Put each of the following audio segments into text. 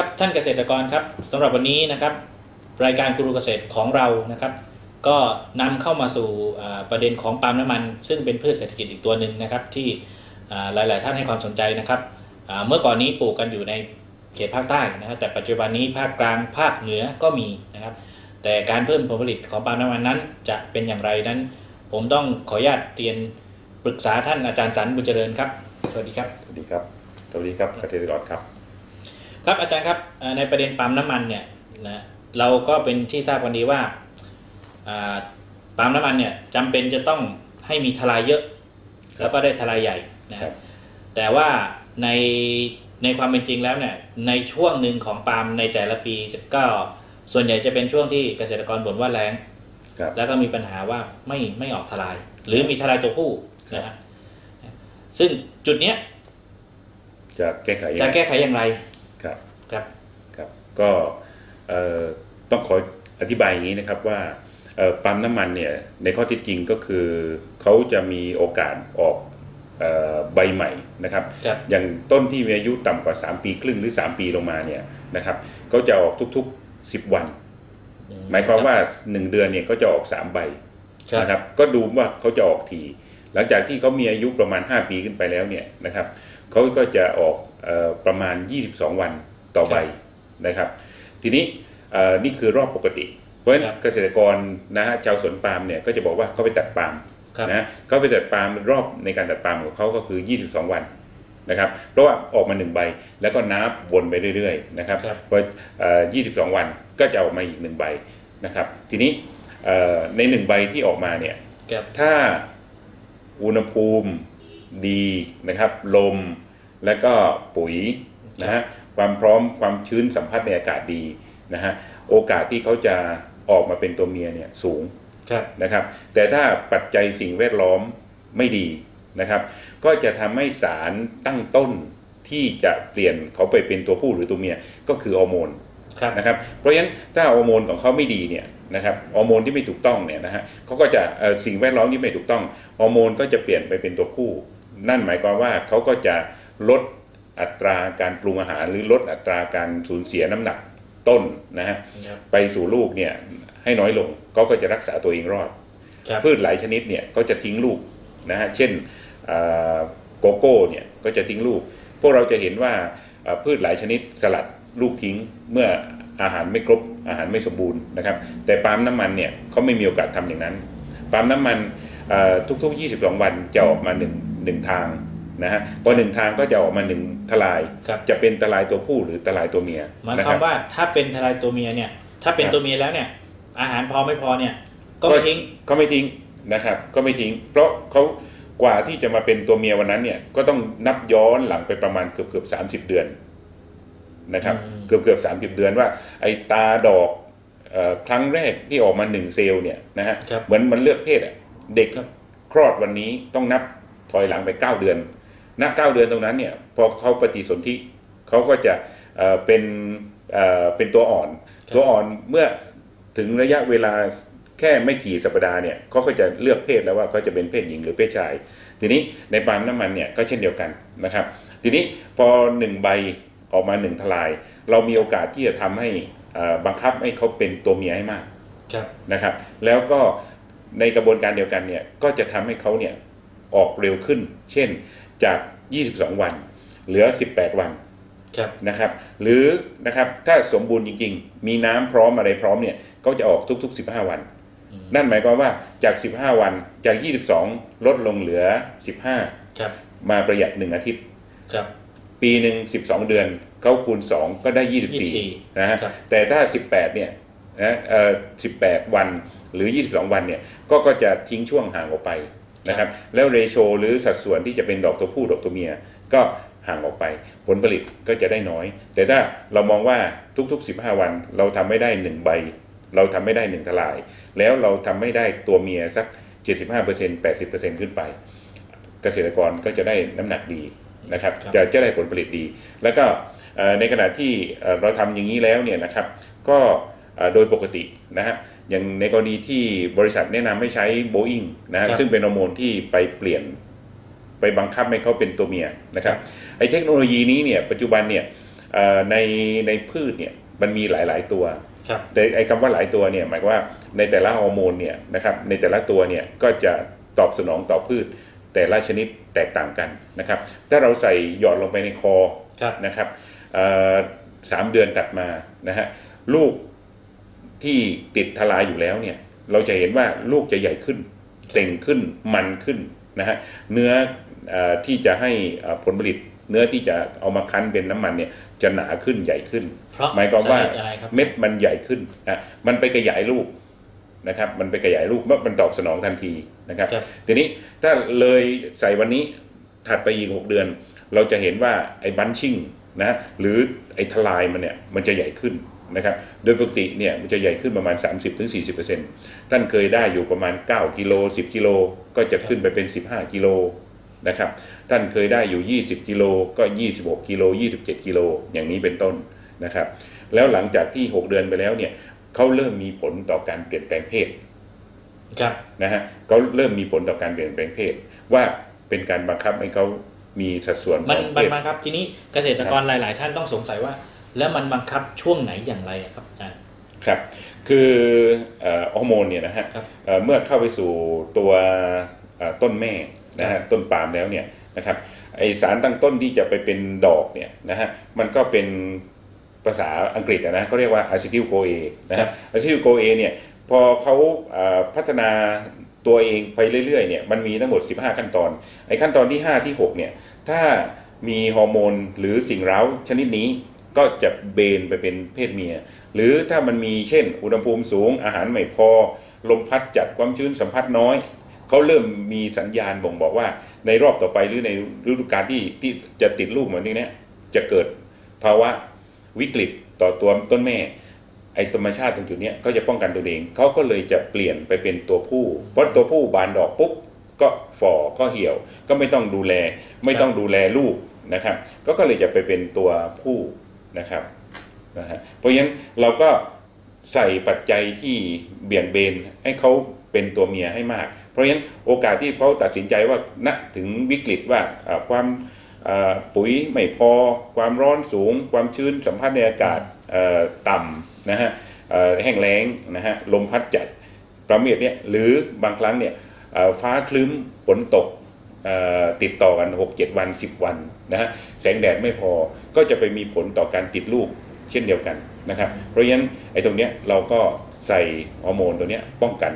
สวัสดีครับท่านเกษตรกรครับสำหรับวันนี้นะครับ รายการกรูเกษตรของเรานะครับ ก็นำเข้ามาสู่ประเด็นของปาล์มน้ำมัน ซึ่งเป็นพืชเศรษฐกิจอีกตัวหนึ่งนะครับ ที่หลาย ๆ ท่านให้ความสนใจนะครับเมื่อก่อนนี้ปลูกกันอยู่ในเขตภาคใต้นะครับแต่ปัจจุบันนี้ภาคกลางภาคเหนือก็มีนะครับ แต่การเพิ่มผลผลิตของปาล์มน้ำมันนั้น จะเป็นอย่างไรนั้น ผมต้องขออนุญาตเรียนปรึกษาท่านอาจารย์สันบุญเจริญครับ สวัสดีครับ สวัสดีครับ สวัสดีครับเกษตรกรครับ ครับอาจารย์ครับในประเด็นปั๊มน้ำมันเนี่ยนะเราก็เป็นที่ทราบกันดีว่าปั๊มน้ำมันเนี่ยจำเป็นจะต้องให้มีทลายเยอะ แล้วก็ได้ทลายใหญ่นะครับแต่ว่าในในความเป็นจริงแล้วเนี่ยในช่วงหนึ่งของปาล์มในแต่ละปีก็ส่วนใหญ่จะเป็นช่วงที่เกษตรกรบ่นว่าแรงแล้วก็มีปัญหาว่าไม่ไม่ออกทลาย หรือมีทลายตัวผู้นะฮะซึ่งจุดเนี้ยจะแก้ไขจะแก้ไขอย่างไร ครับครับครับก็ต้องขออธิบายอย่างนี้นะครับว่าปั๊มน้ำมันเนี่ยในข้อที่จริงก็คือเขาจะมีโอกาสออกใบใหม่นะครับรบอย่างต้นที่มีอายุต่ำกว่า 3 ปีครึ่งหรือ 3 ปีลงมาเนี่ยนะครับก็จะออกทุกๆ 10 วัน หมายความว่า 1 เดือนเนี่ยก็จะออก 3 ใบนะครับก็ดูว่าเขาจะออกทีหลังจากที่เขามีอายุประมาณ 5 ปีขึ้นไปแล้วเนี่ยนะครับเขาก็จะออกประมาณ 22 วัน ต่อใบนะครับ ทีนี้นี่คือรอบปกติ เพราะฉะนั้นเกษตรกรนะฮะชาวสวนปาล์มเนี่ยก็จะบอกว่าเขาไปตัดปาล์มนะเขาไปตัดปาล์มรอบในการตัดปาล์มของเขาก็คือ 22 วันนะครับ เพราะว่าออกมา 1 ใบแล้วก็นับวนไปเรื่อยๆนะครับพอ22 วันก็จะออกมาอีก 1 ใบนะครับ ทีนี้ใน 1 ใบที่ออกมาเนี่ยถ้าอุณหภูมิดีนะครับ ลมและก็ปุ๋ยนะฮะ ความพร้อมความชื้นสัมผัสในอากาศดีนะฮะโอกาสที่เขาจะออกมาเป็นตัวเมียเนี่ยสูงนะครับ แต่ถ้าปัจจัยสิ่งแวดล้อมไม่ดีนะครับ ก็จะทำให้สารตั้งต้นที่จะเปลี่ยนเขาไปเป็นตัวผู้หรือตัวเมียก็คือฮอร์โมนนะครับ เพราะฉะนั้นถ้าฮอร์โมนของเขาไม่ดีเนี่ยนะครับฮอร์โมนที่ไม่ถูกต้องเนี่ยนะฮะเขาก็จะสิ่งแวดล้อมที่ไม่ถูกต้องฮอร์โมนก็จะเปลี่ยนไปเป็นตัวผู้ นั่นหมายความว่าเขาก็จะลด อัตราการปรุงอาหารหรือลดอัตราการสูญเสียน้ำหนักต้นนะฮะไปสู่ลูกเนี่ยให้น้อยลงเขาก็จะรักษาตัวเองรอด พืชหลายชนิดเนี่ยก็จะทิ้งลูกนะฮะเช่นโกโก้เนี่ยก็จะทิ้งลูก พวกเราจะเห็นว่าพืชหลายชนิดสลัดลูกทิ้งเมื่ออาหารไม่ครบอาหารไม่สมบูรณ์นะครับ แต่ปาล์มน้ำมันเนี่ยเขาไม่มีโอกาสทำอย่างนั้น ปาล์มน้ำมันทุกๆ 22 วันจะออกมาหนึ่งหนึ่งทาง นะฮะพอหนึ่งทางก็จะออกมาหนึ่งทลาย จะเป็นทลายตัวผู้หรือทลายตัวเมียหมายความว่าถ้าเป็นทลายตัวเมียเนี่ยถ้าเป็นตัวเมียแล้วเนี่ย อาหารพอไม่พอเนี่ย ก็ไม่ทิ้งก็ไม่ทิ้งนะครับ ก็ไม่ทิ้ง เพราะเขากว่าที่จะมาเป็นตัวเมียวันนั้นเนี่ยก็ต้องนับย้อนหลังไปประมาณเกือบเกือบสามสิบเดือนนะครับ เกือบเกือบสามสิบเดือนว่า ไอ้ตาดอกครั้งแรกที่ออกมาหนึ่งเซลล์เนี่ยนะฮะเหมือนมันเลือกเพศอะเด็กคลอดวันนี้ต้องนับถอยหลังไปเก้าเดือน ณเก้าเดือนตรงนั้นเนี่ยพอเขาปฏิสนธิเขาก็จะเป็นเป็นตัวอ่อน ตัวอ่อนเมื่อถึงระยะเวลาแค่ไม่กี่สัปดาห์เนี่ยเขาก็จะเลือกเพศแล้วว่าเขาจะเป็นเพศหญิงหรือเพศชาย ทีนี้ในปาล์มน้ำมันเนี่ยก็เช่นเดียวกันนะครับ ทีนี้พอหนึ่งใบออกมาหนึ่งทลาย เรามีโอกาสที่จะทำให้บังคับให้เขาเป็นตัวเมียให้มากนะครับ แล้วก็ในกระบวนการเดียวกันเนี่ยก็จะทำให้เขาเนี่ย ออกเร็วขึ้น เช่นจาก 22 วัน เหลือ 18 วันนะครับหรือนะครับถ้าสมบูรณ์จริง ๆ มีน้ำพร้อมอะไรพร้อมเนี่ยก็จะออกทุก ๆ 15 วัน นั่นหมายความว่าจาก 15 วันจาก 22 ลดลงเหลือ 15มาประหยัด 1 อาทิตย์ปีหนึ่ง12 เดือนเขาคูณ 2 ก็ได้ 24นะฮะแต่ถ้า 18เนี่ยนะเอ่อ18 วันหรือ 22 วันเนี่ยก็ก็จะทิ้งช่วงห่างออกไป นะครับแล้วเรโชหรือสัดส่วนที่จะเป็นดอกตัวผู้ดอกตัวเมีย ก็ห่างออกไป ผลผลิตก็จะได้น้อย แต่ถ้าเรามองว่าทุกๆ 15 วันเราทำไม่ได้ 1 ใบ เราทำไม่ได้ 1 ทลาย แล้วเราทำไม่ได้ตัวเมียสัก 75% 80%ขึ้นไป เกษตรกรก็จะได้น้ำหนักดีนะครับจะจะได้ผลผลิตดี แล้วก็ในขณะที่เราทำอย่างนี้แล้วเนี่ยนะครับ ก็โดยปกตินะฮะ อย่างในกรณีที่บริษัทแนะนำให้ใช้โบอิงนะซึ่งเป็นฮอร์โมนที่ไปเปลี่ยน ไปบังคับให้เขาเป็นตัวเมียนะครับไอ้เทคโนโลยีนี้เนี่ยปัจจุบันเนี่ยเอ่อในในพืชเนี่ยมันมีหลาย ๆ ตัวครับแต่ไอ้คำว่าหลายตัวเนี่ยหมายความว่าในแต่ละฮอร์โมนเนี่ยนะครับในแต่ละตัวเนี่ยก็จะตอบสนองต่อพืช แต่ละชนิดแตกต่างกันนะครับ ถ้าเราใส่หยอดลงไปในคอครับนะครับเอ่อสามเดือนตัดมานะฮะลูก ที่ติดทลายอยู่แล้วเนี่ยเราจะเห็นว่าลูกจะใหญ่ขึ้นเต่งขึ้นมันขึ้นนะฮะเนื้อเออที่จะให้เอ่อผลผลิตเนื้อที่จะเอามาคั้นเป็นน้ำมันเนี่ยจะหนาขึ้นใหญ่ขึ้นเพราะหมายความว่าสเหตุอะไรครับเม็ดมันใหญ่ขึ้นอะมันไปขยายลูกนะครับ มันไปขยายลูกมันตอบสนองทันทีนะครับครับทีนี้ถ้าเลยใส่วันนี้ถัดไปอีก6เดือน เราจะเห็นว่าไอ้บันชิ่งนะหรือไอ้ทลายมันเนี่ยมันจะใหญ่ขึ้น นะครับ โดยปกติเนี่ยมันจะใหญ่ขึ้นประมาณ 30-40%ท่านเคยได้อยู่ประมาณ 9 กิโล 10 กิโล ก็จะขึ้นไปเป็น 15 กิโลนะครับ ท่านเคยได้อยู่ 20 กิโล ก็ 26 กิโล 27 กิโล อย่างนี้เป็นต้นนะครับ แล้วหลังจากที่ 6 เดือนไปแล้วเนี่ยเขาเริ่มมีผลต่อการเปลี่ยนแปลงเพศครับนะฮะเขาเริ่มมีผลต่อการเปลี่ยนแปลงเพศ ว่าเป็นการบังคับให้เขามีสัดส่วนขมันองเพมันศมาครับทีนี้เกษตรกรหลาย ๆ ท่านต้องสงสัยว่า แล้วมันบังคับช่วงไหนอย่างไรอะครับอาจารย์ครับคือเอ่อฮอร์โมนเนี่ยนะฮะครับเอ่อเมื่อเข้าไปสู่ตัวเอ่อต้นแม่นะครัฮะบต้นปาล์มแล้วเนี่ยนะครับไอสารตั้งต้นที่จะไปเป็นดอกเนี่ยนะฮะมันก็เป็นภาษาอังกฤษอะนะเขาเรียกว่าอะซิทิลโคเอนะครัฮะบอะซิทิลโคเอเนี่ยพอเขาเอ่อพัฒนาตัวเองไปเรื่อยๆเนี่ยมันมีทั้งหมด 15 ขั้นตอนไอขั้นตอนที่ 5 ที่ 6เนี่ยถ้ามีฮอร์โมนหรือสิ่งเร้าชนิดนี้ ก็จะเบนไปเป็นเพศเมีย หรือถ้ามันมีเช่น อุณหภูมิสูงอาหารไม่พอ ลมพัดจัดความชื้นสัมผัสน้อยเขาเริ่มมีสัญญาณบ่งบอกว่า ในรอบต่อไปหรือในฤดูกาลที่ที่จะติดลูกเหมือนนี้เนี่ยจะเกิดภาวะวิกฤตต่อตัวต้นแม่ไอ้ธรรมชาติตรงจุดนี้ก็จะป้องกันตัวเองเขาก็เลยจะเปลี่ยนไปเป็นตัวผู้เพราะตัวผู้บานดอกปุ๊บก็ฝ่อก็เหี่ยว ก็ไม่ต้องดูแล ไม่ต้องดูแลลูกนะครับ ก็ก็เลยจะไปเป็นตัวผู้ นะครับนะฮะเพราะฉะนั้นเราก็ใส่ปัจจัยที่เบี่ยงเบนให้เขาเป็นตัวเมียให้มาก เพราะฉะนั้นโอกาสที่เขาตัดสินใจว่าณถึงวิกฤตว่าความปุ๋ยไม่พอความร้อนสูง ความชื้นสัมผัสในอากาศต่ำนะฮะแห้งแล้งนะฮะลมพัดจัดประเภทเนี้ยหรือบางครั้งเนี่ยฟ้าคลึ้มฝนตก ติดต่อกัน 6-7 วัน 10 วันนะฮะแสงแดดไม่พอก็จะไปมีผลต่อการติดลูกเช่นเดียวกันนะครับ เพราะฉะนั้นไอ้ตรงเนี้ยเราก็ใส่ฮอร์โมนตัวเนี้ยป้องกัน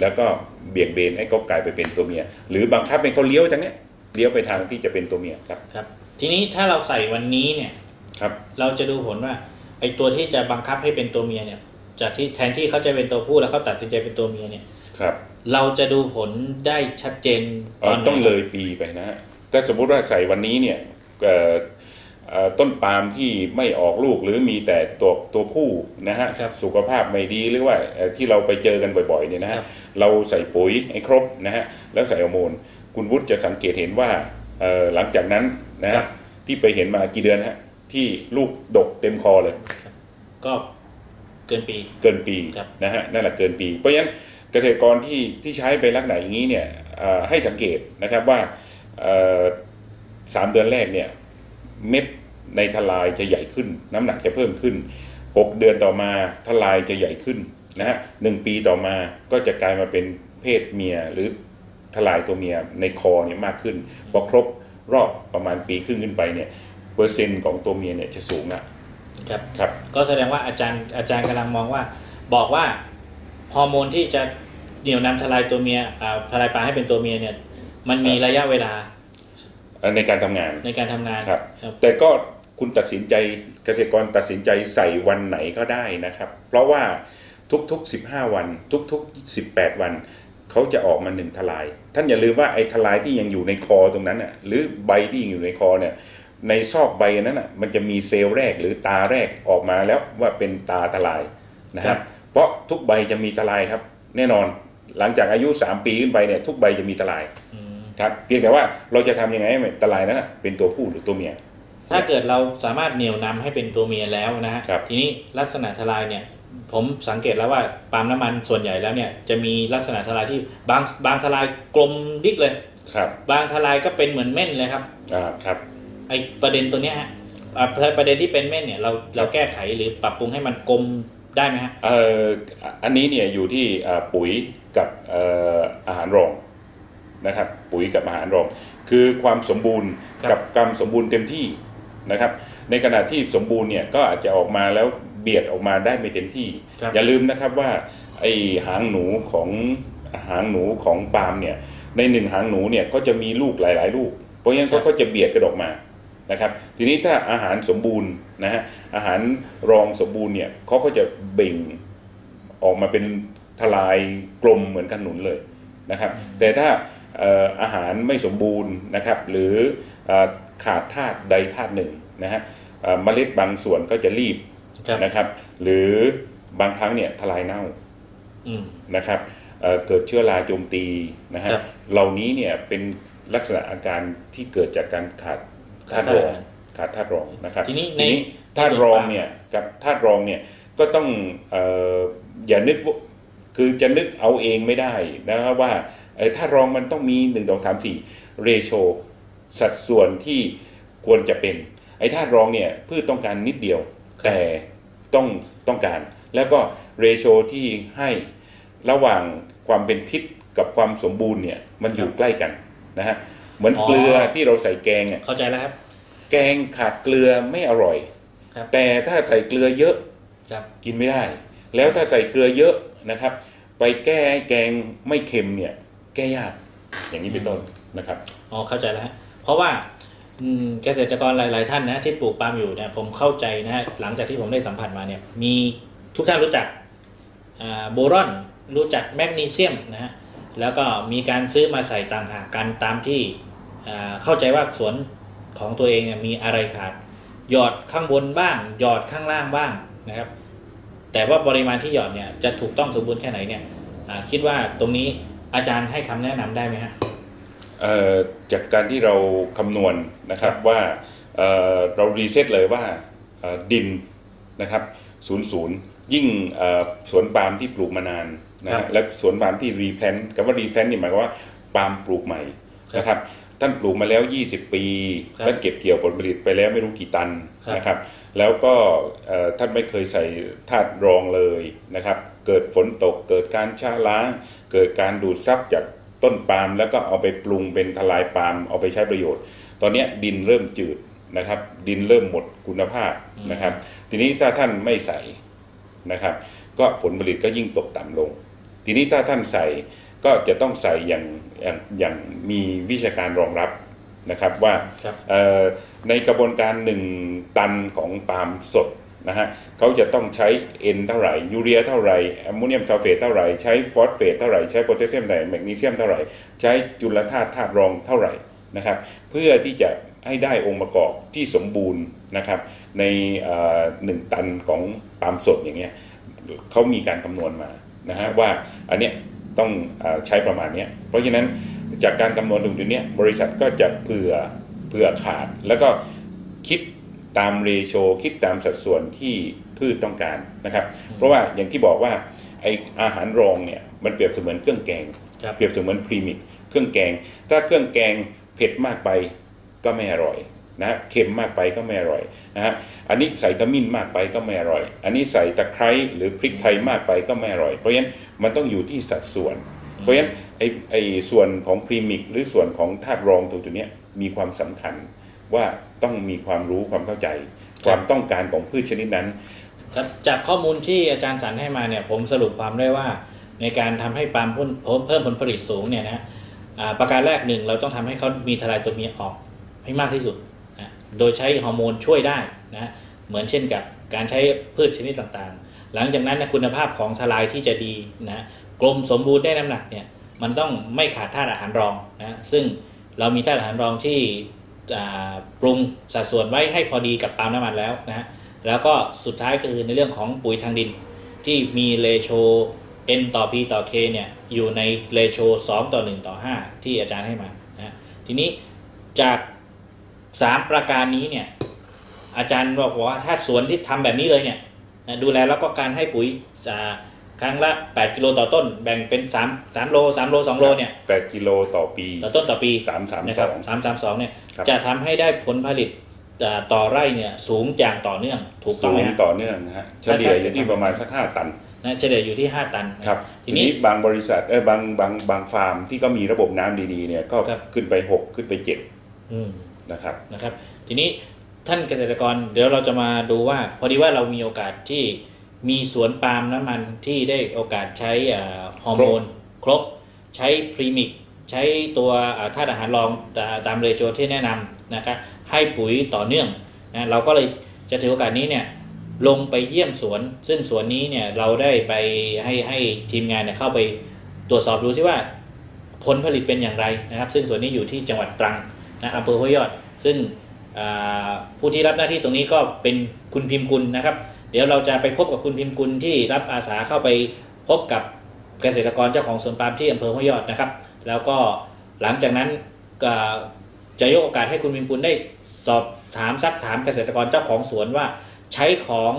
แล้วก็เบี่ยงเบนให้เขากลายไปเป็นตัวเมีย หรือบังคับให้เขาเลี้ยวทางเนี้ยเลี้ยวไปทางที่จะเป็นตัวเมียครับครับ ทีนี้ถ้าเราใส่วันนี้เนี่ยครับ เราจะดูผลว่าไอ้ตัวที่จะบังคับให้เป็นตัวเมียเนี่ย จากที่แทนที่เขาจะเป็นตัวผู้แล้วเขาตัดสินใจเป็นตัวเมียเนี่ย ครับ เราจะดูผลได้ชัดเจนเอ่อไหนต้องเลยปีไปนะฮะถ้าสมมุติว่าใส่วันนี้เนี่ยเอ่อเอ่อต้นปาล์มที่ไม่ออกลูกหรือมีแต่ตัวตัวผู้นะฮะครับสุขภาพไม่ดีหรือว่าเอ่อที่เราไปเจอกันบ่อยๆเนี่ยนะคฮะรับเราใส่ปุ๋ยให้ครบนะฮะแล้วใส่ฮอร์โมน คุณวุฒิจะสังเกตเห็นว่าเอ่อหลังจากนั้นนะครัฮะบที่ไปเห็นมากี่เดือนฮะที่ลูกดกเต็มคอเลย ก็เกินปีเกินปีครับนะฮะนั่นแหละเกินปี เพราะฉะนั้น เกษตรกรที่ที่ใช้ไปลักษณะอย่างนี้เนี่ยเอ่อให้สังเกตนะครับว่าเอ่อสามเดือนแรกเนี่ยเม็ดในทลายจะใหญ่ขึ้น น้ำหนักจะเพิ่มขึ้น 6 เดือนต่อมาทลายจะใหญ่ขึ้นนะฮะหนึ่งปีต่อมาก็จะกลายมาเป็นเพศเมียหรือทลายตัวเมียในคอเนี่ยมากขึ้นพอครบรอบประมาณปีครึ่งขึ้นไปเนี่ยเปอร์เซ็นต์ของตัวเมียเนี่ยจะสูงละครับครับก็แสดงว่าอาจารย์อาจารย์กำลังมองว่าบอกว่า ฮอร์โมนที่จะเหนี่ยวนำทลายตัวเมียอ่าทลายปลาให้เป็นตัวเมียเนี่ย มันมีครับระยะเวลาในการทำงานในการทำงานครับครับ แต่ก็คุณตัดสินใจเกษตรกรตัดสินใจใส่วันไหนก็ได้นะครับ เพราะว่าทุกๆ 15 วัน ทุกๆ 18 วัน เขาจะออกมาหนึ่งทลาย ท่านอย่าลืมว่าไอ้ทลายที่ยังอยู่ในคอตรงนั้นน่ะหรือใบที่ยังอยู่ในคอเนี่ยในซอกใบนั้นน่ะมันจะมีเซลล์แรกหรือตาแรกออกมาแล้วว่าเป็นตาทลายนะคครัรับบ เพราะทุกใบจะมีทลายครับ แน่นอนหลังจากอายุ 3 ปีขึ้นไปเนี่ยทุกใบจะมีทลายอืมครับเพียงแต่ว่าเราจะทำยังไงให้ทลายนั้นน่ะเป็นตัวผู้หรือตัวเมีย ถ้าเกิดเราสามารถเหนี่ยวนำให้เป็นตัวเมียแล้วนะฮะครับทีนี้ลักษณะทลายเนี่ยผมสังเกตแล้วว่าปาล์มน้ำมันส่วนใหญ่แล้วเนี่ยจะมีลักษณะทลายที่บางบางทลายกลมดิกเลยครับบางทลายก็เป็นเหมือนเม่นเลยครับอ่าครับไอประเด็นตัวเนี้ยฮะอ่าประเด็นที่เป็นเม่นเนี่ยเราเราแก้ไขหรือปรับปรุงให้มันกลม ได้ไหมฮะเอ่ออันนี้เนี่ยอยู่ที่อ่าปุ๋ยกับเอ่ออาหารรองนะครับ ปุ๋ยกับอาหารรอง คือความสมบูรณ์ครับกับความสมบูรณ์เต็มที่นะครับ ในขณะที่สมบูรณ์เนี่ยก็อาจจะออกมาแล้วเบียดออกมาได้ไม่เต็มที่ครับอย่าลืมนะครับว่าไอหางหนูของหางหนูของปาล์มเนี่ยในหนึ่งหางหนูเนี่ยก็จะมีลูกหลาย ๆ ลูก เพราะฉะนั้นเขาก็จะเบียดกันออกมา นะครับทีนี้ถ้าอาหารสมบูรณ์นะฮะอาหารรองสมบูรณ์เนี่ยเขาก็จะเบ่งออกมาเป็นทลายกลมเหมือนขนุนเลยนะครับแต่ถ้าเอ่ออาหารไม่สมบูรณ์นะครับหรือเอ่อขาดธาตุใดธาตุหนึ่งนะฮะเอ่อเมล็ดบางส่วนก็จะรีบครับนะครับ หรือบางครั้งเนี่ยทลายเน่าอืมนะครับเอ่อเกิดเชื้อราโจมตีนะฮะครับเหล่านี้เนี่ยเป็นลักษณะอาการที่เกิดจากการขาด ธาตุรองขาดธาตุรองนะครับทีนี้ในธาตุรองเนี่ยกับธาตุรองเนี่ยก็ต้องเอ่ออย่านึกว่าคือจะนึกเอาเองไม่ได้นะครับว่าเอ่อธาตุรองมันต้องมี 1 2 3 4เรโชสัดส่วนที่ควรจะเป็น ไอ้ธาตุรองเนี่ยพืชต้องการนิดเดียวครับแต่ต้องต้องการ แล้วก็เรโชที่ให้ระหว่างความเป็นพิษกับความสมบูรณ์เนี่ยมันอยู่ใกล้กันนะฮะ เหมือนอ๋อเกลือที่เราใส่แกงอะเข้าใจแล้วครับ แกงขาดเกลือไม่อร่อยครับแต่ถ้าใส่เกลือเยอะครับกินไม่ได้ แล้วถ้าใส่เกลือเยอะนะครับ ไปแก้ให้แกงไม่เค็มเนี่ย แก้ยาก อย่างนี้เป็นต้นนะครับอ๋อเข้าใจแล้วฮะเพราะว่าอืมเกษตรกรหลาย ๆ ท่านนะที่ปลูกปาล์มอยู่เนี่ยผมเข้าใจนะฮะหลังจากที่ผมได้สัมผัสมาเนี่ยมีทุกท่านรู้จักอ่าโบรอนรู้จักแมกนีเซียมนะฮะแล้วก็มีการซื้อมาใส่ต่างหากกันตามที่อ่า เข้าใจว่าสวนของตัวเองเนี่ยมีอะไรขาด หยอดข้างบนบ้าง หยอดข้างล่างบ้างนะครับ แต่ว่าปริมาณที่หยอดเนี่ยจะถูกต้องสมบูรณ์แค่ไหนเนี่ยอ่าคิดว่าตรงนี้อาจารย์ให้คำแนะนำได้ไหมฮะเอ่อจากการที่เราคำนวณนะครับว่าเอ่อเรารีเซ็ตเลยว่าเอ่อดินนะครับศูนย์ศูนย์ยิ่งเอ่อสวนปาล์มที่ปลูกมานานนะครัฮะบและสวนปาล์มที่รีแพลนคำว่ารีแพลนนี่หมายความว่าปาล์มปลูกใหม่ครับนะครับ ท่านปลูกมาแล้ว 20 ปีครับท่านเก็บเกี่ยวผลผลิตไปแล้วไม่รู้กี่ตันครับนะครับ แล้วก็เอ่อท่านไม่เคยใส่ธาตุรองเลยนะครับ เกิดฝนตก เกิดการช้าล้าง เกิดการดูดซับจากต้นปาล์มแล้วก็เอาไปปรุงเป็นทลายปาล์มเอาไปใช้ประโยชน์ ตอนเนี้ยดินเริ่มจืดนะครับ ดินเริ่มหมดคุณภาพนะครับ ทีนี้ถ้าท่านไม่ใส่นะครับ ก็ผลผลิตก็ยิ่งตกต่ำลง ทีนี้ถ้าท่านใส่ ก็จะต้องใส่อย่างอย่างอย่างมีวิชาการรองรับนะครับว่าครับเอ่อในกระบวนการ 1 ตันของปาล์มสดนะฮะเขาจะต้องใช้ N เท่าไหร่ยูเรียเท่าไหร่แอมโมเนียมซัลเฟตเท่าไหร่ใช้ฟอสเฟตเท่าไหร่ใช้โพแทสเซียมเท่าไหร่แมกนีเซียมเท่าไหร่ใช้จุลธาตุธาตุรองเท่าไหร่นะครับเพื่อที่จะให้ได้องค์ประกอบที่สมบูรณ์นะครับในเอ่อหนึ่งตันของปาล์มสดอย่างเงี้ยเขามีการคำนวณมานะฮะว่าอันเนี้ย ต้องเออใช้ประมาณเนี้ยเพราะฉะนั้นจากการคำนวณตรงนี้บริษัทก็จะเผื่อเผื่อขาด แล้วก็คิดตามเรโชคิดตามสัดส่วนที่พืชต้องการนะครับ เพราะว่าอย่างที่บอกว่าไออาหารรองเนี่ยมันเปรียบเสมือนเครื่องแกงครับเปรียบเสมือนพรีมิกเครื่องแกง ถ้าเครื่องแกงเผ็ดมากไปก็ไม่อร่อย นะเค็มมากไปก็ไม่อร่อยนะฮะอันนี้ใส่ขมิ้นมากไปก็ไม่อร่อย อันนี้ใส่ตะไคร้หรือพริกไทยมากไปก็ไม่อร่อย เพราะฉะนั้นมันต้องอยู่ที่สัดส่วน เพราะฉะนั้นไอไอส่วนของพรีมิกหรือส่วนของธาตุรองตรงจุดเนี้ยมีความสำคัญว่าต้องมีความรู้ความเข้าใจ ความต้องการของพืชชนิดนั้นครับจากข้อมูลที่อาจารย์สันให้มาเนี่ยผมสรุปความได้ว่าในการทำให้ปาล์มพุ่นเพิ่มผลผลิตสูงเนี่ยนะอ่าประการแรกหนึ่งเราต้องทำให้เขามีทลายตัวเมียออกให้มากที่สุด โดยใช้ฮอร์โมนช่วยได้นะเหมือนเช่นกับการใช้พืชชนิดต่างๆ หลังจากนั้นนะคุณภาพของทลายที่จะดีนะกลมสมบูรณ์ได้น้ำหนักเนี่ยมันต้องไม่ขาดธาตุอาหารรองนะซึ่งเรามีธาตุอาหารรองที่ปรุงสัดส่วนไว้ให้พอดีกับปาล์มน้ำมันแล้วนะแล้วก็สุดท้ายก็คือในเรื่องของปุ๋ยทางดิน ที่มีเลโช n ต่อ p ต่อ k เนี่ยอยู่ในเลโช2ต่อ 1 ต่อ 5 ที่อาจารย์ให้มานะทีนี้จาก 3ประการนี้เนี่ย อาจารย์บอกว่าถ้าสวนที่ทำแบบนี้เลยเนี่ยนะดูแลแล้วก็การให้ปุ๋ยอ่าครั้งละ 8 กิโลต่อต้น แบ่งเป็น3 3โล3โล2โลเนี่ย8กิโลต่อปี ต่อต้นต่อปี332นะครับ332เนี่ยครับจะทำให้ได้ผลผลิตอ่าต่อไร่เนี่ยสูงอย่างต่อเนื่องถูกต้สูองงไหมฮะต่อเนื่องนะฮะเฉลี่ยอยู่ที่ประมาณสักห้าตันนะเฉลี่ยอยู่ที่ 5 ตันครับทีทีนี้นี้บางบริษัทเออบางบางบางฟาร์มที่ก็มีระบบน้ำดีๆเนี่ยก็ครับขึ้นไปหกขึ้นไปเจ็ดอืม นะครับนะครับ ทีนี้ท่านเกษตรกรเดี๋ยวเราจะมาดูว่า พอดีว่าเรามีโอกาสที่มีสวนปาล์มน้ำมันที่ได้โอกาสใช้อ่าฮอร์โมนครบใช้พรีมิกใช้ตัวอ่าธาตุอาหารรองตาตามเรโจที่แนะนำนะครับให้ปุ๋ยต่อเนื่องนะเราก็เลยจะถือโอกาสนี้เนี่ยลงไปเยี่ยมสวน ซึ่งสวนนี้เนี่ยเราได้ไปให้ให้ทีมงานเนี่ยเข้าไปตรวจสอบดูซิว่าผลผลิตเป็นอย่างไรนะครับ ซึ่งส่วนนี้อยู่ที่จังหวัดตรัง นะอำเภอห้วยยอด ซึ่งผู้ที่รับหน้าที่ตรงนี้ก็เป็นคุณพิมพ์กุลนะครับ เดี๋ยวเราจะไปพบกับคุณพิมพ์กุลที่รับอาสาเข้าไปพบกับเกษตรกรเจ้าของสวนปาล์มที่อำเภอห้วยยอดนะครับ แล้วก็หลังจากนั้นจะยกโอกาสให้คุณพิมพ์กุลได้สอบถามซักถามเกษตรกรเจ้าของสวนว่า ใช้ของ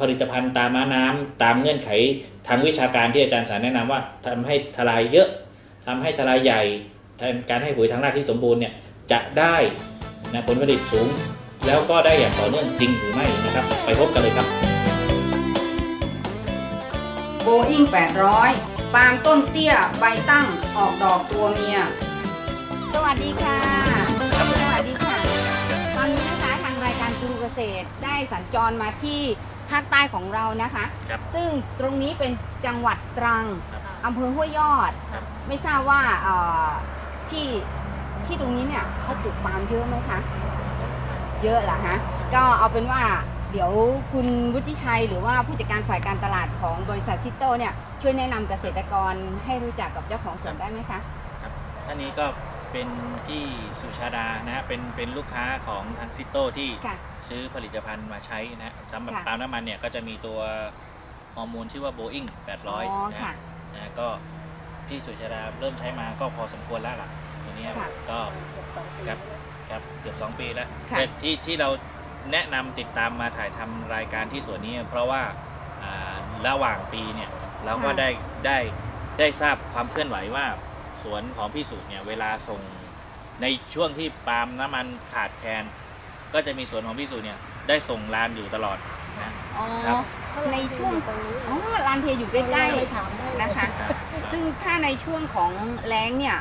ผลิตภัณฑ์ตามมาน้ำตามเงื่อนไขทางวิชาการที่อาจารย์สารแนะนำว่าทำให้ทลายเยอะทำให้ทลายใหญ่การให้ปุ๋ยทางรากที่สมบูรณ์เนี่ย จะได้นะผลผลิตสูง แล้วก็ได้อย่างต่อเนื่องจริงหรือไม่นะครับ ไปพบกันเลยครับโบอิง800ปาล์มต้นเตี้ยใบตั้งออกดอกตัวเมีย สวัสดีค่ะ สวัสดีค่ะ ตอนนี้นะคะทางรายการกูรูเกษตรได้สัญจรมาที่ภาคใต้ของเรานะคะ ครับ ซึ่งตรงนี้เป็นจังหวัดตรังครับ อำเภอห้วยยอด ครับ ไม่ทราบว่าเอ่อที่ ที่ตรงนี้เนี่ยเขาปลูกปาล์มเยอะไหมคะ เยอะเหรอฮะ ก็เอาเป็นว่าเดี๋ยวคุณวุฒิชัย หรือว่าผู้จัดการฝ่ายการตลาดของบริษัทซิโต้เนี่ยช่วยแนะนำเกษตรกรให้รู้จักกับเจ้าของสวนได้ไหมคะท่านนี้ก็เป็นที่สุชาดานะฮะเป็นเป็นลูกค้าของทางซิโต้ที่ค่ะซื้อผลิตภัณฑ์มาใช้นะฮะสำหรับค่ะปาล์มน้ำมันเนี่ยก็จะมีตัวฮอร์โมนชื่อว่าโบอิงอ๋อ800นะค่ะฮะนะฮะก็พี่สุชาดาเริ่มใช้มาก็พอสมควรแล้วล่ะ ตัวเนี้ยค่ะก็ครับครับเกือบ 2 ปีแล้วค่ะ แต่ที่ที่เราแนะนำติดตามมาถ่ายทำรายการที่สวนนี้ เพราะว่าอ่าระหว่างปีเนี่ยเราก็ได้ได้ได้ทราบความเคลื่อนไหวว่าสวนของพี่สุเนี่ยเวลาส่งในช่วงที่ปาล์มน้ำมันขาดแคลนก็จะมีสวนของพี่สุเนี่ยได้ส่งลานอยู่ตลอดนะ อ๋อ ครับ ในช่วง อ๋อลานเทอยู่ใกล้ๆ นะคะครับซึ่งถ้าในช่วงของแล้งเนี่ย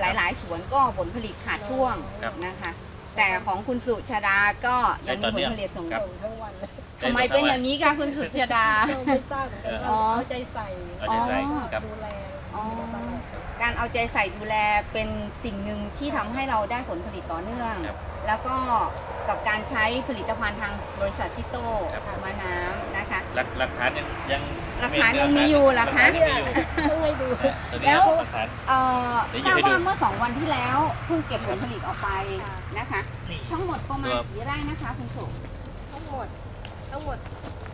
หลาย ๆ สวนก็ผลผลิตขาดช่วงครับนะคะ แต่ของคุณสุชาดาก็ยังได้ต่มีอผเนื่องลผลิตส่งครับทั้งวันเลยทำไมเป็นอย่างนี้คะคุณสุชาดาเราไม่ทราบเหมือนกันอ๋อเราเอาใจใส่เอาใจใส่อ๋อครับดูแลอ๋อตลอด การเอาใจใส่ดูแลเป็นสิ่งหนึ่งที่ทำให้เราได้ผลผลิตต่อเนื่องครับแล้วก็กับการใช้ผลิตภัณฑ์ทางบริษัทซิโต้ครับมาน้ำนะคะหลักหลักฐานยังยังหลักฐานยังมีอยู่เหรอคะหลักฐานยังมีอยู่ต้องให้ดูนะตัวนี้แล้วหลักฐานเอ่อเดี๋ยวทราบให้ดูว่าเมื่อสองวันที่แล้วเพิ่งเก็บผลผลิตออกไปนะคะนี่ทั้งหมดประมาณตัวกี่ไร่นะคะคุณสุทั้งหมดทั้งหมด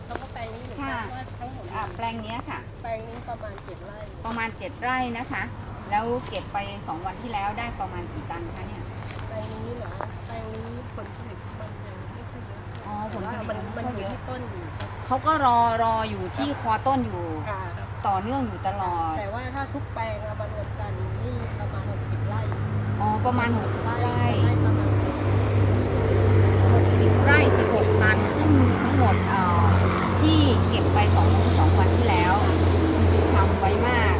ทั้งหมดแปลงนี้หนูค่ะทราบว่าทั้งหมดอ่าแปลงเนี้ยค่ะ แปลงนี้ประมาณเจ็ดไร่ประมาณ7ไร่นะคะ แล้วเก็บไป2วันที่แล้วได้ประมาณกี่ตันคะเนี่ยแปลงนี้เหรอแปลงนี้ผลผลิตมันยังไม่ค่อยเยอะอ๋อผแต่ลว่าผลิตมันยังมันไม่อเยยู่อะที่ต้นอยู่เขาก็รอรออยู่ที่คอต้นอยู่ ค่ะต่อเนื่องอยู่ตลอด แต่ว่าถ้าทุกแปลงเอามารวมกันนี่ประมาณหกสิบไร่อ๋อประมาณ60ไร่ไร่ประมาณสิบ60ไร่ 16 ตัน ซึ่งมีทั้งหมดเอ่อที่เก็บไป2 2วันที่แล้วคุณสุทำไวมาก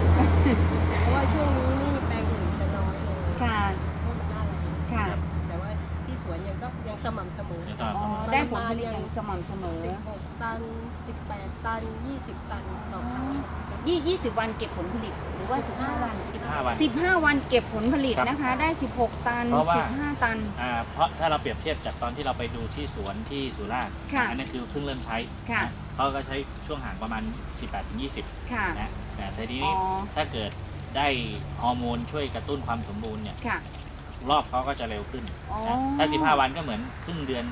ได้ผลผลิตอย่างสม่ำเสมอสิบหกตันสิบแปดตันยี่สิบตันต่อครั้ง ยี่ยี่สิบวันเก็บผลผลิตหรือว่า15วัน 15 วัน15วันเก็บผลผลิตครับนะคะ ได้16ตันเพราะว่า15ตัน อ่าเพราะถ้าเราเปรียบเทียบจากตอนที่เราไปดูที่สวนที่สุราษฎร์ค่ะอันนั้นคือเพิ่งเริ่มใช้ค่ะ นะเขาก็ใช้ช่วงห่างประมาณ 18-20ค่ะ นะแต่ทีอ๋นี้อถ้าเกิดได้ฮอร์โมนช่วยกระตุ้นความสมบูรณ์เนี่ยค่ะ รอบเขาก็จะเร็วขึ้นอ๋อ นะถ้า 15 วันก็เหมือนครึ่งเดือน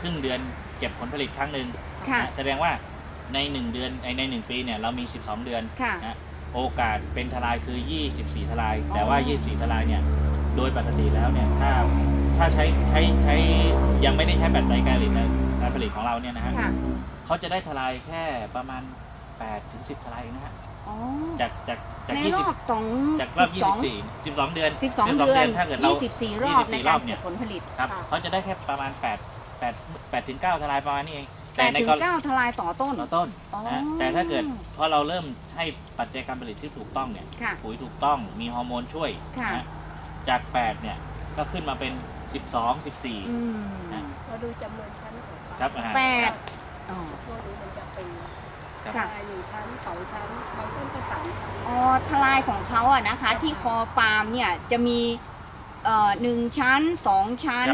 ครึ่งเดือนเก็บผลผลิตครั้งหนึ่งค่ะ นะแสดงว่าใน 1 เดือนในใน1ปีเนี่ยเรามี 12 เดือนค่ะ นะโอกาสเป็นทลายคือ 24 ทลาย อ๋อ แต่ว่า 24 ทลายเนี่ยโดยปกติแล้วเนี่ยถ้าถ้าใช้ใช้ใช้ยังไม่ได้ใช้แบตไตรการผลิตนะการผลิตของเราเนี่ยนะฮะค่ะ เขาจะได้ทลายแค่ประมาณ8ถึง10 ทลายเองนะฮะอ๋อ จากจากจากในยี่รสิบอบสองจากรอบสิบสอง24 12 เดือนสิบสองเดือนถ้าเกิดเรา ยี่สิบสี่รอบใน24การเนี่เก็ยบผลผลิตครับค่ะ เขาจะได้แค่ประมาณ8 แปดแปดถึงเก้าทลายประมาณนี้เองแปดในถึงกรณีเก้าทลายต่อต้นต่อต้นอ๋อนะแต่ถ้าเกิดพอเราเริ่มให้ปัจจัยการผลิตที่ถูกต้องเนี่ยค่ะ ปุ๋ยถูกต้องมีฮอร์โมนช่วยค่ะ นะจาก8เนี่ยก็ขึ้นมาเป็น12 14อืมนะ เราดูจำนวนชั้นของปลาครับอ่าแปดอ๋อ พวกนี้มันจะเป็นครับค่ะปลายหนึ่งชั้นสองชั้นบางต้นก็สามชั้นอ๋อทลายของเขาอะนะคะ ที่คอปาล์มเนี่ยจะมีเอ่อหนึ่งชั้นสองชั้น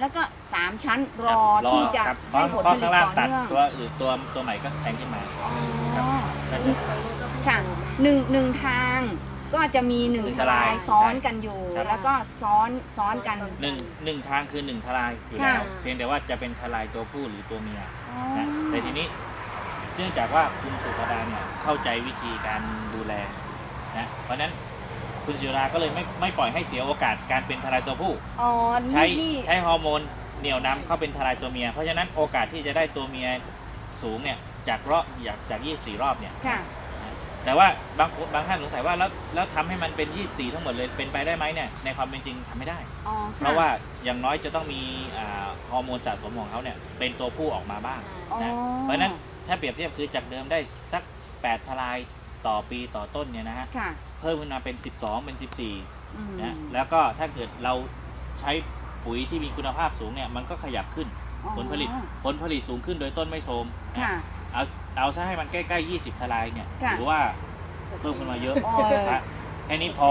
แล้วก็ สามชั้นรอครับที่จะครับเพให้ราะผลเพราะผลิข้าตงล่างต่อตัดเนื่องตัวอื่นตัวตัวใหม่ก็แทงขึ้นมาอ๋อครับก็จะบางต้นก็เพิ่งค่ะโตมาหนึ่งหนึ่งทางก็จะมีหนึ่งหนึ่งททลาลายยซ้อนใช่กันอยู่ ครับ แล้วก็ซ้อนซ้อนกัน หนึ่งหนึ่งทางคือหนึ่งทลายอยู่แล้ว ค่ะ เพียงแต่ว่าจะเป็นทลายตัวผู้หรือตัวเมียอ๋อนะแต่ทีนี้เนื่องจากว่าคุณสุภดาเนี่ยเข้าใจวิธีการดูแลนะเพราะฉะนั้นคุณสุราก็เลยไม่ไม่ปล่อยให้เสียโอกาสการเป็นทลายตัวผู้ อ๋อใช้นี่นี่ ใช้ฮอร์โมน เหนี่ยวนำเข้าเป็นทลายตัวเมีย เพราะฉะนั้นโอกาสที่จะได้ตัวเมียสูงเนี่ยจากรอบอยากจาก24 รอบเนี่ยค่ะ แต่ว่าบางบางท่านสงสัยว่าแล้วแล้วทำให้มันเป็น 24 ทั้งหมดเลยเป็นไปได้ไหมเนี่ยในความเป็นจริงทำไม่ได้ อ๋อเพราะว่าอย่างน้อยจะต้องมีอ่าฮอร์โมนสะสมของเขาเนี่ยเป็นตัวผู้ออกมาบ้าง อ๋อ นะ เพราะฉะนั้นถ้าเปรียบเทียบคือจากเดิมได้สัก 8 ทลายต่อปีต่อต้นเนี่ยนะฮะค่ะ เพิ่มขึ้นมาเป็น 12 เป็น 14 อืม นะแล้วก็ถ้าเกิดเราใช้ ปุ๋ยที่มีคุณภาพสูงเนี่ยมันก็ขยับขึ้นอ๋อผลผลิตผลผลิตสูงขึ้นโดยต้นไม่โทรมนะค่ะ เอาเอาซะให้มันใกล้ๆ20ทลายเนี่ยค่ะ หรือว่าเพิ่มขึ้นมาเยอะโอ้ย นะแค่นี้พอ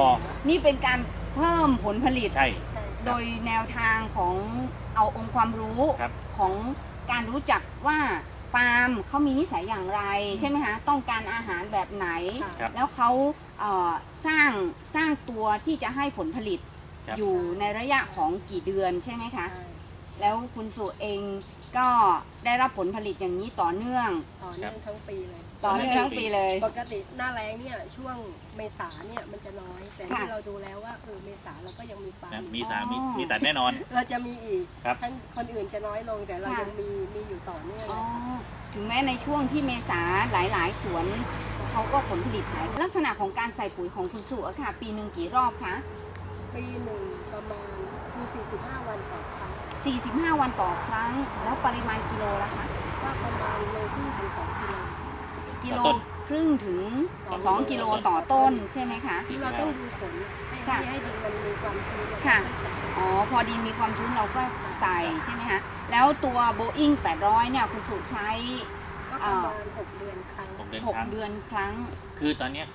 นี่เป็นการเพิ่มผลผลิตใช่ใช่ โดยแนวทางของเอาองค์ความรู้ครับของการรู้จักว่าปาล์มเขามีนิสัยอย่างไร ใช่ไหมคะต้องการอาหารแบบไหน ค่ะ ครับ แล้วเขาเอ่อสร้างสร้างตัวที่จะให้ผลผลิต ครับ อยู่ในระยะของกี่เดือนใช่ไหมคะใช่แล้วคุณสุเองก็ได้รับผลผลิตอย่างนี้ต่อเนื่อง ต่อเนื่องทั้งปีเลย ต่อเนื่องทั้งปีเลย ปกติหน้าแล้งเนี่ยช่วงเมษาเนี่ยมันจะน้อย แต่ค่ะ ที่เราดูแล้วว่าเออเมษาเราก็ยังมีปลานะอยู่มีสามีอ๋อมีตัดแน่นอน เราจะมีอีกครับ ท่านคนอื่นจะน้อยลงแต่เราค่ะยังมีมีอยู่ต่อเนื่องอ๋อถึงแม้ในช่วงที่เมษาหลายๆ สวนเขาก็ผลผลิตหายลักษณะของการใส่ปุ๋ยของคุณสุอะค่ะ ปีหนึ่งกี่รอบคะ ปีหนึ่งประมาณมี45 วันต่อครั้ง45 วันต่อครั้ง แล้วปริมาณกิโลละคะก็ประมาณโลครึ่งถึงสองกิโล กิโลต่อต้นครึ่งถึงสอง2 กิโลต่อต้นใช่ไหมคะที่เราต้องดูผลเนี่ยให้ค่ะให้ให้ดินมันมีความชื้นแล้วก็ค่ะค่อยใส่อ๋อ พอดินมีความชื้นเราก็ใส่ใช่ไหมคะ แล้วตัวโบอิง800 เนี่ย คุณสุใช้ ก็ประมาณหกเดือนครั้งผมเดินครั้ง6 เดือนครั้ง คือตอนเนี้ย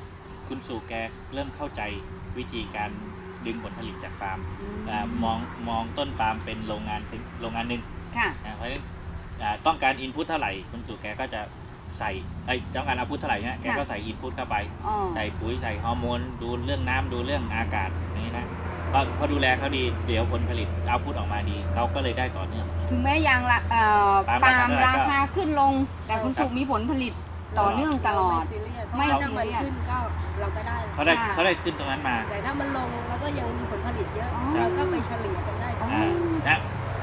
คุณสู่แกเริ่มเข้าใจวิธีการ ดึงผลผลิตจากปาล์มอ่ามองมองต้นปาล์มเป็นโรงงานชิ้นโรงงานหนึ่งค่ะ นะเพราะฉะนั้นอ่าต้องการอินพุตเท่าไหร่คุณสู่แกก็จะใส่ไอ้ยต้องการเอาพุตเท่าไหร่เนี่ยแกก็ค่ะ ใส่อินพุตเข้าไป อ๋อใส่ปุ๋ยใส่ฮอร์โมนดูเรื่องน้ำดูเรื่องอากาศอย่างนี้นะพอพอดูแลเขาดีเดี๋ยวผลผลิตเอาพุตออกมาดีเขาก็เลยได้ต่อเนื่อง ถึงแม้ยางละเอ่อปาล์มปาล์มราราคาคาขึ้นลง แต่คุณสุมีผลผลิตต่อเนื่องตลอด ไม่ไม่ซีเรียสซีเรียสถ้ามันขึ้นก็ เราก็ได้เขาได้ค่ะเขาได้ขึ้นตรงนั้นมา แต่ถ้ามันลงแล้วก็ยังมีผลผลิตเยอะอ๋อเราก็ไปเฉลี่ยกันได้อ๋ออ่านะ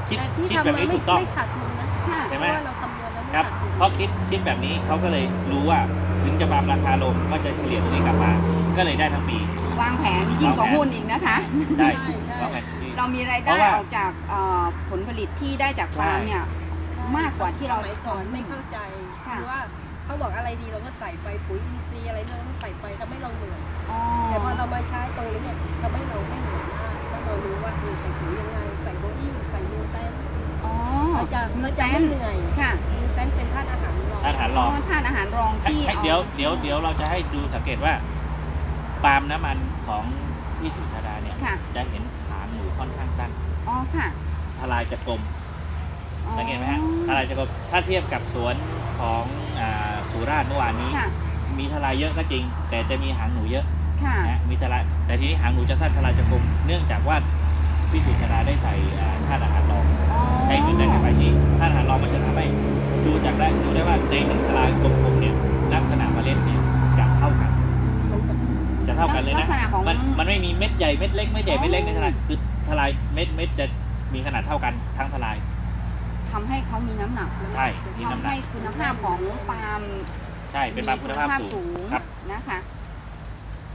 คิดแต่ที่คิดทำแบบมานี้ไม่ถูกต้องไม่ขาดทุนนะค่ะใช่เพไหมราะว่าเราคำนวณแล้วไม่ครับขาดทุนเพราะคิดคิดแบบนี้เขาก็เลยรู้ว่าถึงจะปาล์มราคาลงก็จะเฉลี่ยตรงนี้กลับมา ก็เลยได้ทั้งปี วางแผนยิ่งกว่าหุ้นอีกนะคะได้ใช่ใช่วางแผนดีเรามีรายเพได้ราะว่าออกจากเอ่อผลผลิตที่ได้จากปาล์มเนี่ยมากกว่าที่เราสมัยก่อนไม่เข้าใจค่ะคือว่า เขาบอกอะไรดีเราก็ใส่ไปปุ๋ยอินทรีย์อะไรเราก็ใส่ไปทำให้เราเหนื่อยอ๋อแต่พอเรามาใช้ตรงนี้เนี่ยทำให้เราไม่เหนื่อยมากถ้าเรารู้ว่าเออใส่ปุ๋ยยังไง ใส่โบอิ่งใส่นูแตนอ๋อเราจะเราจะไม่เหนื่อยค่ะนูแตนเป็นธาตุอาหารรองอาหารรอ๋อองทานอาหารรองให้ที่ให้อาเดี๋ยวเดี๋ยวเดี๋ยวเราจะให้ดูสังเกตว่าปาล์มน้ำมันของพี่สุชาดาเนี่ยค่ะจะเห็นหางหนูค่อนข้างสั้นอ๋อค่ะทลายจะกลมอ๋อสังเกตไหมฮะทลายจะกลมถ้าเทียบกับสวนของอ่า สุราษฎร์เมื่อวานนี้ ค่ะ มีทลายเยอะก็จริง แต่จะมีหางหนูเยอะค่ะ นะมีทลายแต่ทีนี้หางหนูจะสั้นทลายจะกลมเนื่องจากว่าพี่สุชาดาได้ใส่อ่าธาตุอาหารรอง อ๋อใช้หนึ่งได้ไปที่ธาตุอาหารรองมันจะทำให้ดูจากได้ดูได้ว่าในหนึ่งทลายกลมๆเนี่ยลักษณะเมล็ดเนี่ยจะเท่ากันมันจะจะเท่ากันเลยลันะ กษณะของ มันมันไม่มีเม็ดใหญ่เม็ดเล็กเม็ดใหญ่เม็ดเล็กอ๋อในทลายคือทลายเม็ดเม็ดจะมีขนาดเท่ากันทั้งทลาย ทำให้เขามีน้ำหนักใช่มีน้ำหนัทำให้กคุณภาพของปาล์ม ใช่เป็นปาล์มคุณภาพสูงครับ นะคะ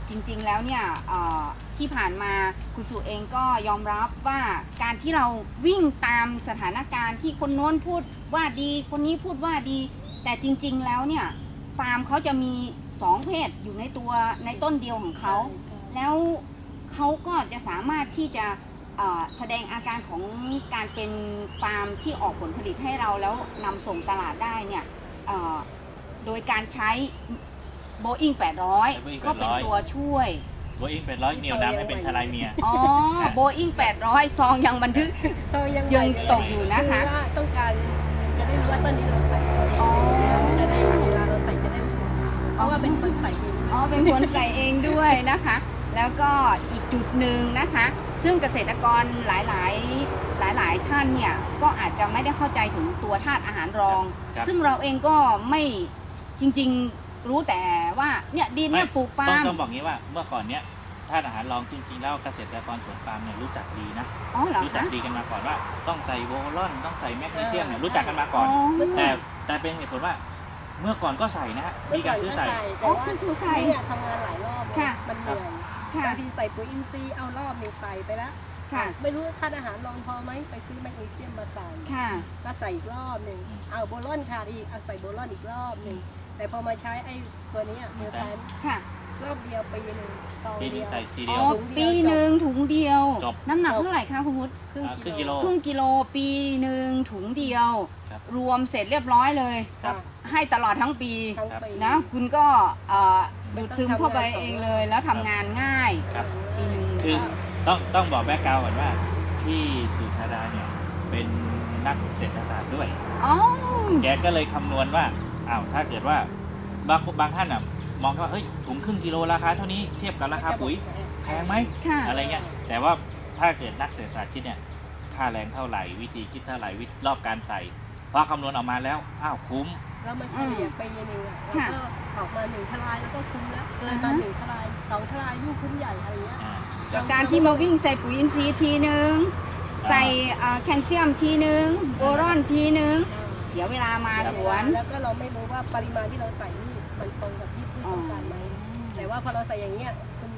จริงๆแล้วเนี่ยเอ่อที่ผ่านมาคุณสุเองก็ยอมรับว่าการที่เราวิ่งตามสถานการณ์ที่คนโน้นพูดว่าดี คนนี้พูดว่าดี แต่จริง ๆ แล้วเนี่ยฟาร์มเขาจะมีสองเพศอยู่ในตัวในต้นเดียวของเขา แล้วเขาก็จะสามารถที่จะเอ่อ แสดงอาการของการเป็นฟาร์มที่ออกผลผลิตให้เราแล้วนำส่งตลาดได้เนี่ยเอ่อโดยการใช้โบอิง800 Boeing ก็เป็น800ตัวช่วยโบอิงเป็นร้อยเหนียวดำให้เป็นทลายเมีย อ๋อโบอิง800ซองยังบันทึกซองยังยังตกอยู่นะคะอว่าต้องการจะได้รู้ว่าต้นนี้เราใส่อ๋อจะได้เวลาเราใส่จะได้รู้เพราะว่าเป็นคนใส่เองอ๋อเป็นคนใส่เองด้วยนะคะ แล้วก็อีกจุดหนึ่งนะคะ ซึ่งเกษตรกรหลาย ๆ หลาย ๆ ท่านเนี่ยก็อาจจะไม่ได้เข้าใจถึงตัวธาตุอาหารรอง ครับซึ่งเราเองก็ไม่จริง ๆ รู้แต่ว่าเนี่ยดินเนี่ยปลูกปาต้องล์มต้องบอกงี้ว่าเมื่อก่อนเนี้ยธาตุอาหารรองจริงๆแล้วเกษตรกรสวนปาล์มเนี่ยรู้จักดีนะ อ๋อเหรอรู้จักคะ ดีกันมาก่อนว่าต้องใส่โวลอนต้องใส่แมกนีเซียมเนี่ยเออรู้จักกันมาอ๋ก่ออน แต่แต่เป็นเหตุผลว่าเมื่อก่อนก็ใส่นะฮะเมื่มีอก่กาอรนซื้อก็ใส่ใส่อ๋แต่อว่าคุณชูใส่เนี่ยทำงานหลายรอบ ค่ะ มันเหนื่อยค่ะ บางทีใส่ปุ๋ยอินทรีย์เอารอบหนึ่งใส่ไปแล้วค่ะไม่รู้ธาตุอาหารรองพอไหมไปซื้อแมกนีเซียมมาใส่ค่ะก็ใส่อีกรอบหนึ่งเอาโบลอนขาดอีกเอาใส่โบลอนอีกรอบหนึ่งแต่พอมาใช้ไอ้ตัวเนี้ยเมลแทนค่ะรอบเดียวปีหนึ่งซองปีนึเดีงยว ใส่ทีอ๋เดียอว ปีหนึ่งถุงเดียว จบ น้ำหนักเท่าไหร่คะคุณพุทธครึ่งอ่าครึ่งกิกิโล โล ครึ่งกิโลปีหนึ่งถุงเดียว ครับ รวมเสร็จเรียบร้อยเลย ครับ ให้ตลอดทั้งปี ทั้งปี นะคุณก็เอ่อไม่ ดูดต้องซึมเข้าไปทำงานเองสองเลย แล้วทำงานง่ายครับ ปีหนึ่งคือต้องต้องบอกแบ็กกราวก่อนว่าพี่สุชาดาเนี่ยเป็นนักเศรษฐศาสตร์ด้วย อ๋อ แกก็เลยคำนวณว่าอ้าวถ้าเกิดว่าบางบางท่านอะมองว่าเฮ้ยถุงครึ่งกิโลราคาเท่านี้เทียบกับราคาปุ๋ยแพงไหมค่ะ อะไรเงี้ยแต่ว่าถ้าเกิดนักเศรษฐศาสตร์คิดเนี่ยค่าแรงเท่าไหร่วิธีคิดเท่าไหร่วิธีรอบการใส่พอคำนวณออกมาแล้วอ้าวคุ้ม แล้วมาเฉลี่ยปีหนึ่งอะค่ะแล้วก็ออกมาหนึ่งทลายแล้วก็คุ้มแล้วเกินมาอ่าฮะหนึ่งทลายสองทลายยิ่งคุ้มใหญ่อะไรเงี้ยอ่ากับการที่มาวิ่งใส่ปุ๋ยอินทรีย์ทีหนึ่งใส่เอ่อแคลเซียมทีหนึ่งโบรอนทีหนึ่งเสียเวลามาสวน แล้วก็เราไม่รู้ว่าปริมาณที่เราใส่นี่มันตรงกับที่พืชต้องการไหมแต่ว่าพอเราใส่อย่างเงี้ยคุณ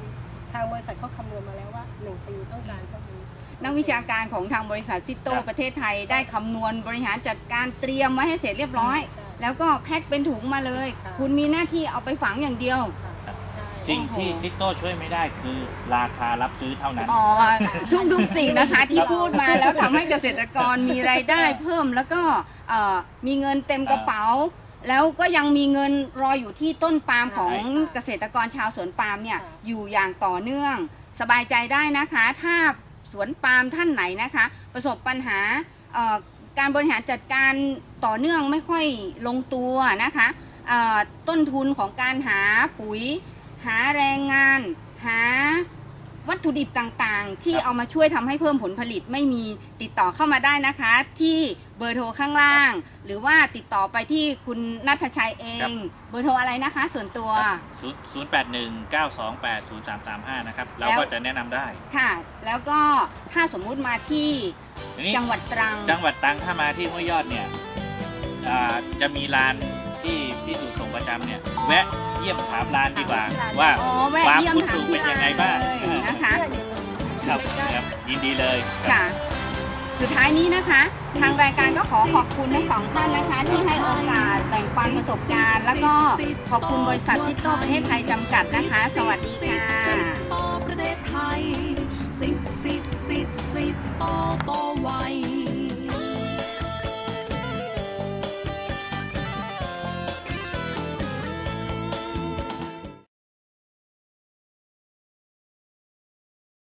ทางบริษัทเขาคำนวณมาแล้วว่าหนึ่งปีต้องการเท่านี้นักวิชาการของทางบริษัทซิโตครับประเทศไทยได้คำนวณบริหารจัดการเตรียมไว้ให้เสร็จเรียบร้อยใช่ แล้วก็แพ็คเป็นถุงมาเลย ค่ะ คุณมีหน้าที่เอาไปฝังอย่างเดียวค่ะใช่สิ่งที่โอ้โหซิโต้ช่วยไม่ได้คือราคารับซื้อเท่านั้น อ๋อทุกทุกๆสิ่งนะคะที่พูดมาแล้วทำให้เกษตรกรมีรายได้เพิ่มแล้วก็เอ่อมีเงินเต็มกระเป๋า แล้วก็ยังมีเงินรออยู่ที่ต้นปาล์มของเกษตรกรชาวสวนปาล์มเนี่ยอยู่อย่างต่อเนื่อง สบายใจได้นะคะ ถ้าสวนปาล์มท่านไหนนะคะ ประสบปัญหาเอ่อการบริหารจัดการ ต่อเนื่องไม่ค่อยลงตัวนะคะเอ่อต้นทุนของการหาปุ๋ย หาแรงงาน หาวัตถุดิบต่างๆ ที่ครับเอามาช่วยทำให้เพิ่มผลผลิตไม่มีติดต่อเข้ามาได้นะคะ ที่เบอร์โทรข้างล่าง หรือว่าติดต่อไปที่คุณนัทชัยเอง เบอร์โทรอะไรนะคะ ส่วนตัวศูนย์แปดหนึ่งเก้าสองแปดศูนย์สามสามห้านะครับ เราแล้วก็จะแนะนำได้ค่ะ แล้วก็ถ้าสมมุติมาที่ทีนี้จังหวัดตรัง จังหวัดตรังถ้ามาที่ห้วยยอดเนี่ยอ่า จะมีร้านที่พี่สุส่งประจำเนี่ยแวะเยี่ยมถามร้านดีกว่า ว่าความคุ้นสูงเป็นยังไงบ้างนะคะครับครัยินดีเลยค่ะ สุดท้ายนี้นะคะ ทางรายการก็ขอขอบคุณทั้งสองท่านนะคะ ที่ให้โอกาสแบ่งปันประสบการณ์ แล้วก็ขอบคุณบริษัทชิโตประเทศไทยจำกัดนะคะ สวัสดีค่ะ